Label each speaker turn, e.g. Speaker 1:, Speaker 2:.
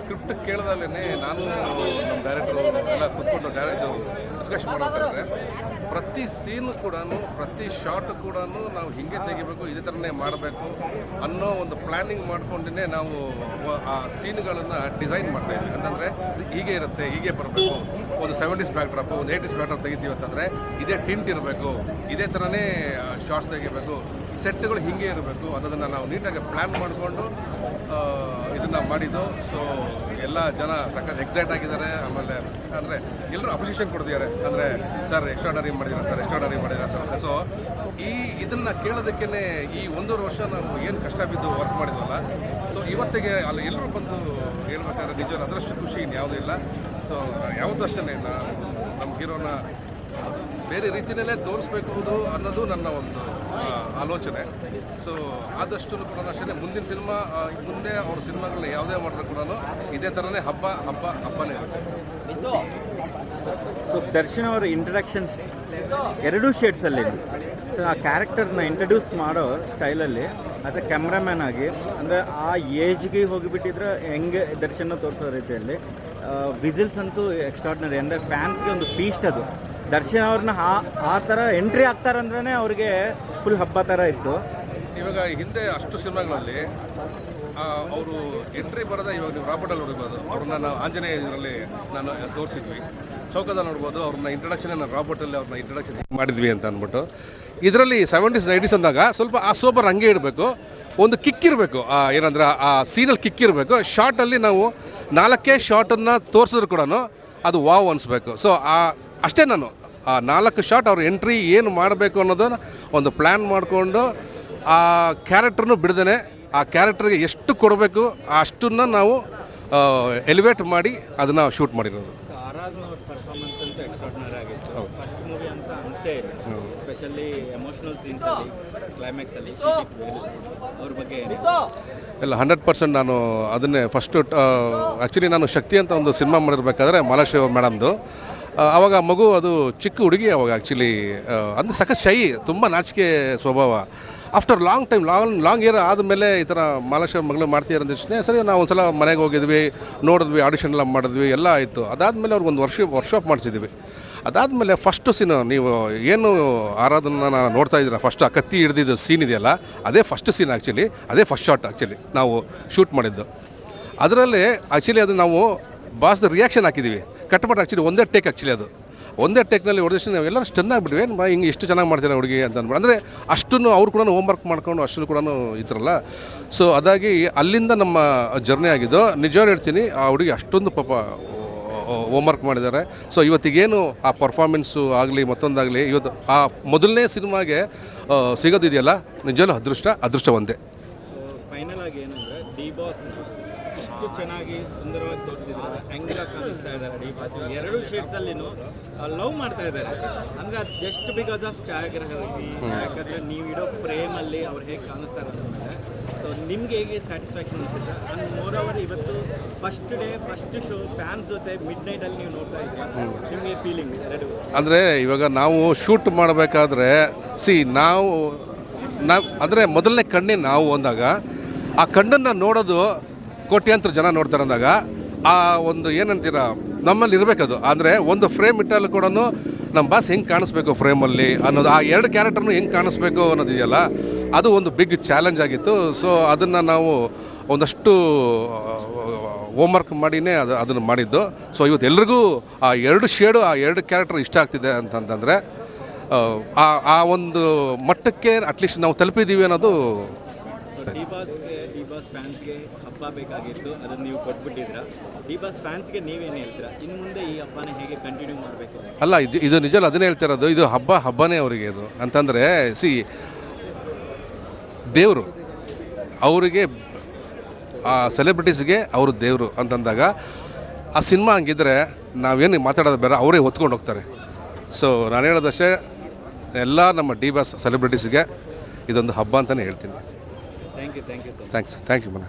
Speaker 1: Script ಕೇಳ್ದಲ್ಲೇ ನಾನು ನಮ್ಮ director ಎಲ್ಲ ಕೂತ್ಕೊಂಡು ಡೈರೆಕ್ಟರ್ ಡಿಸ್ಕಷನ್ ಮಾಡಬೇಕಾದ್ರೆ, ಪ್ರತಿ ಸೀನ್ ಕೂಡ ಪ್ರತಿ ಶಾಟ್ ಕೂಡ ನಾವು ಹಿಂಗೆ ತೆಗಿಬೇಕು, ಇದೇ ಥರನೇ ಮಾಡಬೇಕು ಅನ್ನೋ ಒಂದು ಪ್ಲ್ಯಾನಿಂಗ್ ಮಾಡ್ಕೊಂಡೇ ನಾವು ಆ ಸೀನ್ಗಳನ್ನು ಡಿಸೈನ್ ಮಾಡ್ತಾ ಇದ್ವಿ. ಅಂತಂದರೆ ಹೀಗೆ ಇರುತ್ತೆ, ಹೀಗೆ ಬರಬೇಕು. ಒಂದು ಸೆವೆಂಟೀಸ್ ಬ್ಯಾಕ್ ಡ್ರಾಪ್ ಒಂದು ಏಯ್ಟೀಸ್ ಬ್ಯಾಕ್ ಡ್ರಾಪ್ ತೆಗಿತೀವಿ ಅಂತಂದರೆ ಇದೇ ಟಿಂಟ್ ಇರಬೇಕು, ಇದೇ ಥರನೇ ಶಾರ್ಟ್ಸ್ ತೆಗಿಬೇಕು ಸೆಟ್ಗಳು ಹಿಂಗೆ ಇರಬೇಕು ಅನ್ನೋದನ್ನು ನಾವು ನೀಟಾಗಿ ಪ್ಲ್ಯಾನ್ ಮಾಡಿಕೊಂಡು ಇದನ್ನು ಮಾಡಿದ್ದು. ಸೊ ಎಲ್ಲ ಜನ ಸಖತ್ ಎಕ್ಸೈಟ್ ಆಗಿದ್ದಾರೆ. ಆಮೇಲೆ ಅಂದರೆ ಎಲ್ಲರೂ ಅಪ್ರಿಷಿಯೇಷನ್ ಕೊಡ್ತಿದ್ದಾರೆ. ಅಂದರೆ, ಸರ್ ಎಕ್ಸ್ಟ್ರಾಡರಿ ಮಾಡಿದ್ದೀರಾ? ಸರ್ ಎಕ್ಸ್ಟ್ರಾಡರಿ ಮಾಡಿದ್ದೀರಾ? ಸರ್? ಸೊ ಈ ಇದನ್ನು ಕೇಳೋದಕ್ಕೇ ಈ ಒಂದೂವರೆ ವರ್ಷ ನಾವು ಏನು ಕಷ್ಟ ಬಿದ್ದು ವರ್ಕ್ ಮಾಡಿದ್ವಲ್ಲ ಸೊ ಇವತ್ತಿಗೆ ಅಲ್ಲಿ ಎಲ್ಲರೂ ಬಂದು ಹೇಳ್ಬೇಕಾದ್ರೆ ನಿಜ ಅದರಷ್ಟು ಖುಷಿ ಇನ್ಯಾವುದೂ ಇಲ್ಲ. ಸೊ ಯಾವುದೂ ಅಷ್ಟೇ ನಮ್ಮ ಹೀರೋನ ಬೇರೆ ರೀತಿಯಲ್ಲೇ ತೋರಿಸ್ಬೇಕು ಅನ್ನೋದು ನನ್ನ ಒಂದು ಆಲೋಚನೆ. ಸೊ ಆದಷ್ಟು ಕೂಡ ಅಷ್ಟೇ, ಮುಂದಿನ ಸಿನಿಮಾ ಮುಂದೆ ಅವ್ರ ಸಿನಿಮಾಗಳನ್ನ ಯಾವುದೇ ಮಾಡಿದ್ರು ಕೂಡ ಇದೇ ಥರನೇ ಹಬ್ಬ ಹಬ್ಬ, ಹಬ್ಬನೇ ಇರುತ್ತೆ.
Speaker 2: ಸೊ ದರ್ಶನ್ ಅವರ ಇಂಟ್ರಡಕ್ಷನ್ಸ್ ಎರಡೂ ಶೇಡ್ಸಲ್ಲಿ ಸೊ ಆ ಕ್ಯಾರೆಕ್ಟರ್ನ ಇಂಟ್ರಡ್ಯೂಸ್ ಮಾಡೋ ಸ್ಟೈಲಲ್ಲಿ ಆಸ್ ಎ ಕ್ಯಾಮ್ರಾಮ್ಯಾನ್ ಆಗಿ, ಅಂದರೆ ಆ ಏಜ್ಗೆ ಹೋಗಿಬಿಟ್ಟಿದ್ರೆ ಹೆಂಗೆ ದರ್ಶನ ತೋರಿಸೋ ರೀತಿಯಲ್ಲಿ ವಿಸಿಲ್ಸ್ ಅಂತೂ ಎಕ್ಸ್ಟ್ರಾಡ್ನರಿ ಅಂದರೆ ಫ್ಯಾನ್ಸ್ಗೆ ಒಂದು ಫೀಸ್ಟ್ ಅದು. ದರ್ಶನ್ ಅವ್ರನ್ನ ಆ ಆ ಥರ ಎಂಟ್ರಿ ಆಗ್ತಾರಂದ್ರೆ ಅವ್ರಿಗೆ ಫುಲ್ ಹಬ್ಬ ಥರ ಇತ್ತು.
Speaker 1: ಇವಾಗ ಹಿಂದೆ ಅಷ್ಟು ಸಿನಿಮಾಗಳಲ್ಲಿ ಅವರು ಎಂಟ್ರಿ ಬರದ ಇವಾಗ ನೀವು ರಾಬರ್ಟಲ್ಲಿ ನೋಡಿರ್ಬೋದು ಅವ್ರನ್ನ ನಾವು ಆಂಜನೇಯ ಇದರಲ್ಲಿ ನಾನು ತೋರಿಸಿದ್ವಿ. ಚೌಕದ ನೋಡ್ಬೋದು, ಅವ್ರನ್ನ ಇಂಟ್ರಡಕ್ಷನ್ ನಾನು ರಾಬರ್ಟಲ್ಲಿ ಅವ್ರನ್ನ ಇಂಟ್ರಡಕ್ಷನ್ ಮಾಡಿದ್ವಿ ಅಂತ ಅಂದ್ಬಿಟ್ಟು. ಇದರಲ್ಲಿ ಸೆವೆಂಟೀಸ್ ನೈಂಟೀಸ್ ಅಂದಾಗ ಸ್ವಲ್ಪ ಆ ಸೋಬರ್ ಹಂಗೆ ಇಡಬೇಕು ಒಂದು ಕಿಕ್ ಇರಬೇಕು ಏನಂದ್ರೆ ಆ ಸೀನಲ್ಲಿ ಕಿಕ್ ಇರಬೇಕು ಶಾರ್ಟಲ್ಲಿ ನಾವು ನಾಲ್ಕೇ ಶಾರ್ಟನ್ನು ತೋರಿಸಿದ್ರು ಕೂಡ ಅದು ವಾವ್ ಅನಿಸ್ಬೇಕು. ಸೊ ಆ ಅಷ್ಟೇ ನಾನು. ಆ ನಾಲ್ಕು ಶಾಟ್ ಅವ್ರ ಎಂಟ್ರಿ ಏನು ಮಾಡಬೇಕು ಅನ್ನೋದನ್ನು ಒಂದು ಪ್ಲ್ಯಾನ್ ಮಾಡಿಕೊಂಡು ಆ ಕ್ಯಾರೆಕ್ಟ್ರನ್ನು ಬಿಡ್ದೇ ಆ ಕ್ಯಾರೆಕ್ಟ್ರಿಗೆ ಎಷ್ಟು ಕೊಡಬೇಕು ಅಷ್ಟನ್ನು ನಾವು ಎಲಿವೇಟ್ ಮಾಡಿ ಅದನ್ನು ಶೂಟ್ ಮಾಡಿರೋದು.
Speaker 2: ಆರಾಧನ ಅವ್ರ ಪರ್ಫಾರ್ಮೆನ್ಸ್ ಅಂತ ಎಕ್ಸ್ಟ್ರಾರ್ಡಿನರಿ ಆಗಿತ್ತು. ಫಸ್ಟ್ ಮೂವಿ ಅಂತ ಅನಿಸೇ ಇಲ್ಲ. ಸ್ಪೆಷಲಿ ಎಮೋಷನಲ್ ಸೀನ್ಸ್ ಅಲ್ಲಿ ಕ್ಲೈಮ್ಯಾಕ್ಸ್ ಅಲ್ಲಿ ಅವ್ರ ಬಗ್ಗೆ
Speaker 1: ಇಲ್ಲ ಹಂಡ್ರೆಡ್ ಪರ್ಸೆಂಟ್ ನಾನು ಅದನ್ನೇ ಫಸ್ಟು ಆ್ಯಕ್ಚುಲಿ ನಾನು ಶಕ್ತಿ ಅಂತ ಒಂದು ಸಿನಿಮಾ ಮಾಡಿರ್ಬೇಕಾದ್ರೆ ಮಾಲಾಶ್ರೀ ಅವ್ರ ಮೇಡಮ್ದು ಆವಾಗ ಮಗು ಅದು ಚಿಕ್ಕ ಹುಡುಗಿ ಅವಾಗ ಆ್ಯಕ್ಚುಲಿ ಅಂದರೆ ಸಖತ್ ಶೈ ತುಂಬ ನಾಚಿಕೆ ಸ್ವಭಾವ. After long time long long year ಆದಮೇಲೆ ಈ ಥರ ಮಾಲೇಶ್ವರ ಮಗಳು ಮಾಡ್ತೀರ ಅಂದಿಷ್ಟೇ ಸರಿ ನಾವು ಒಂದು ಸಲ ಮನೆಗೆ ಹೋಗಿದ್ವಿ, ನೋಡಿದ್ವಿ ಆಡಿಷನ್ ಎಲ್ಲ ಮಾಡಿದ್ವಿ, ಎಲ್ಲ ಆಯಿತು. ಅದಾದಮೇಲೆ ಅವ್ರಿಗೆ ಒಂದು ವರ್ಷ ವರ್ಷಾಪ್ ಮಾಡಿಸಿದ್ವಿ. ಅದಾದಮೇಲೆ ಫಸ್ಟು ಸೀನ್ ನೀವು ಏನು ಆರಾಧನ ನೋಡ್ತಾ ಇದ್ದೀರಾ? ಫಸ್ಟ್ ಆ ಕತ್ತಿ ಹಿಡಿದಿದ್ದು ಸೀನ್ ಇದೆಯಲ್ಲ, ಅದೇ ಫಸ್ಟ್ ಸೀನ್ ಆ್ಯಕ್ಚುಲಿ ಅದೇ ಫಸ್ಟ್ ಶಾಟ್ ಆ್ಯಕ್ಚುಲಿ ನಾವು ಶೂಟ್ ಮಾಡಿದ್ದು. ಅದರಲ್ಲಿ ಆ್ಯಕ್ಚುಲಿ ಅದು ನಾವು ಬಾಸ್ದ ರಿಯಾಕ್ಷನ್ ಹಾಕಿದ್ದೀವಿ ಕಟ್ಬಿಟ್ಟು ಆ್ಯಕ್ಚುಲಿ ಒಂದೇ ಟೇಕ್ ಆ್ಯಕ್ಚುಲಿ ಅದು. ಒಂದೇ ಟೇಕ್ನಲ್ಲಿ ಹೊಡೆದಷ್ಟು ನಾವು ಎಲ್ಲರೂ ಸ್ಟನ್ ಆಗಿಬಿಟ್ವಿ. ಏನು ಹಿಂಗೆ ಎಷ್ಟು ಚೆನ್ನಾಗಿ ಮಾಡ್ತಾರೆ ಹುಡುಗಿ ಅಂತ ಅಂದ್ಬಿಟ್ಟು ಅಂದರೆ ಅಷ್ಟನ್ನು ಅವ್ರು ಕೂಡ ಹೋಮ್ವರ್ಕ್ ಮಾಡ್ಕೊಂಡು ಅಷ್ಟು ಕೂಡ ಇದ್ರಲ್ಲ. ಸೊ ಅದಾಗಿ ಅಲ್ಲಿಂದ ನಮ್ಮ ಜರ್ನಿ ಆಗಿದ್ದು ನಿಜವಾಗ್ಲೂ ಹೇಳ್ತೀನಿ, ಆ ಹುಡುಗಿ ಅಷ್ಟೊಂದು ಪಾಪ ಹೋಮ್ವರ್ಕ್ ಮಾಡಿದ್ದಾರೆ. ಸೊ ಇವತ್ತಿಗೇನು ಆ ಪರ್ಫಾರ್ಮೆನ್ಸು ಆಗಲಿ, ಮತ್ತೊಂದಾಗಲಿ, ಇವತ್ತು ಆ ಮೊದಲನೇ ಸಿನಿಮಾಗೆ ಸಿಗೋದಿದೆಯಲ್ಲ? ನಿಜವೂ ಅದೃಷ್ಟ ಅದೃಷ್ಟ ಒಂದೇ
Speaker 2: ಸೊ ಫೈನಲ್ ಆಗಿ ಏನಂದ್ರೆ ಡಿ ಬಾಸ್ನ ಇಷ್ಟು ಚೆನ್ನಾಗಿ ಸುಂದರವಾಗಿ ತೋರಿಸಿದ್ದಾರೆ. ಹೆಂಗೆಲ್ಲ ಕಾಣಿಸ್ತಾ ಇದ್ದಾರೆ ಡಿ ಬಾಜು ಎರಡು ಶೇಡ್ಸಲ್ಲಿನೂ ಲವ್ ಮಾಡ್ತಾ ಇದ್ದಾರೆ. ಅಂದರೆ ಅದು ಜಸ್ಟ್ ಬಿಕಾಸ್ ಆಫ್ ಛಾಯಾಗ್ರಹ ಯಾಕಂದರೆ ನೀವು ಇಡೋ ಫ್ರೇಮಲ್ಲಿ ಅವ್ರು ಹೇಗೆ ಕಾಣಿಸ್ತಾರೆ ಮೇಲೆ. ಸೊ ನಿಮ್ಗೆ ಹೇಗೆ ಸ್ಯಾಟಿಸ್ಫ್ಯಾಕ್ಷನ್ ಅನಿಸುತ್ತೆ? ಅಂಡ್ ಮೋರ್ ಓವರ್ ಇವತ್ತು first day first show fans ಜೊತೆ ಮಿಡ್ ನೈಟ್ ಅಲ್ಲಿ ನೀವು ನೋಡ್ತಾ ಇದ್ದೀರಾ? ನಿಮಗೆ ಫೀಲಿಂಗ್ ಎರಡು?
Speaker 1: ಅಂದರೆ ಇವಾಗ ನಾವು ಶೂಟ್ ಮಾಡಬೇಕಾದ್ರೆ ಸಿ ನಾವು ನಾವು, ಅಂದರೆ ಮೊದಲನೇ ಕಣ್ಣೇ ನಾವು ಅಂದಾಗ, ಆ ಕಣ್ಣನ್ನು ನೋಡೋದು ಕೋಟ್ಯಾಂತರ ಜನ ನೋಡ್ತಾರೆ ಅಂದಾಗ, ಆ ಒಂದು ಏನಂತೀರ ನಮ್ಮಲ್ಲಿ ಇರಬೇಕದು. ಅಂದರೆ ಒಂದು ಫ್ರೇಮ್ ಇಟ್ಟಲ್ಲಿ ಕೂಡ ನಮ್ಮ ಬಾಸ್ ಹೆಂಗೆ ಕಾಣಿಸ್ಬೇಕು ಫ್ರೇಮಲ್ಲಿ ಅನ್ನೋದು, ಆ ಎರಡು ಕ್ಯಾರೆಕ್ಟರ್ನು ಹೆಂಗೆ ಕಾಣಿಸ್ಬೇಕು ಅನ್ನೋದಿದೆಯಲ್ಲ ಅದು ಒಂದು ಬಿಗ್ ಚಾಲೆಂಜ್ ಆಗಿತ್ತು. ಸೊ ಅದನ್ನು ನಾವು ಒಂದಷ್ಟು ಹೋಮ್ವರ್ಕ್ ಮಾಡಿನೇ ಅದು, ಅದನ್ನು ಮಾಡಿದ್ದು. ಸೊ ಇವತ್ತು ಎಲ್ರಿಗೂ ಆ ಎರಡು ಶೇಡು ಆ ಎರಡು ಕ್ಯಾರೆಕ್ಟರ್ ಇಷ್ಟ ಆಗ್ತಿದೆ ಅಂತಂತಂದರೆ, ಆ ಆ ಒಂದು ಮಟ್ಟಕ್ಕೆ ಅಟ್ಲೀಸ್ಟ್ ನಾವು ತಲುಪಿದ್ದೀವಿ ಅನ್ನೋದು
Speaker 2: ಡಿ ಬಾಸ್ಗೆ ಡಿ ಬಾಸ್ ಫ್ಯಾನ್ಸ್ಗೆ ಹಬ್ಬ ಬೇಕಾಗಿತ್ತು. ಅದನ್ನು ನೀವು ಕೊಟ್ಬಿಟ್ಟಿದ್ರ ಡಿ ಬಾಸ್ ಫ್ಯಾನ್ಸ್ಗೆ ನೀವೇನು ಹೇಳ್ತೀರಾ? ಇನ್ನು ಮುಂದೆ ಈ ಹಬ್ಬನ ಹೇಗೆ ಕಂಟಿನ್ಯೂ ಮಾಡಬೇಕು
Speaker 1: ಅಲ್ಲ ಇದು ಇದು ನಿಜಲ್ಲ ಅದನ್ನೇ ಹೇಳ್ತಿರೋದು. ಇದು ಹಬ್ಬ ಹಬ್ಬನೇ ಅವರಿಗೆ ಇದು. ಅಂತಂದರೆ ಸಿ ದೇವರು ಅವರಿಗೆ ಆ ಸೆಲೆಬ್ರಿಟೀಸ್ಗೆ ಅವರು ದೇವರು ಅಂತಂದಾಗ ಆ ಸಿನಿಮಾ ಹಂಗಿದ್ರೆ ನಾವೇನು ಮಾತಾಡೋದು ಬೇರೆ ಅವರೇ ಹೊತ್ಕೊಂಡು ಹೋಗ್ತಾರೆ. ಸೊ ನಾನು ಹೇಳೋದಷ್ಟೇ ಎಲ್ಲ ನಮ್ಮ ಡಿ ಬಾಸ್ ಸೆಲೆಬ್ರಿಟೀಸ್ಗೆ ಇದೊಂದು ಹಬ್ಬ ಅಂತಲೇ ಹೇಳ್ತೀನಿ.
Speaker 2: thank you thank you so
Speaker 1: thanks thank you ಮನ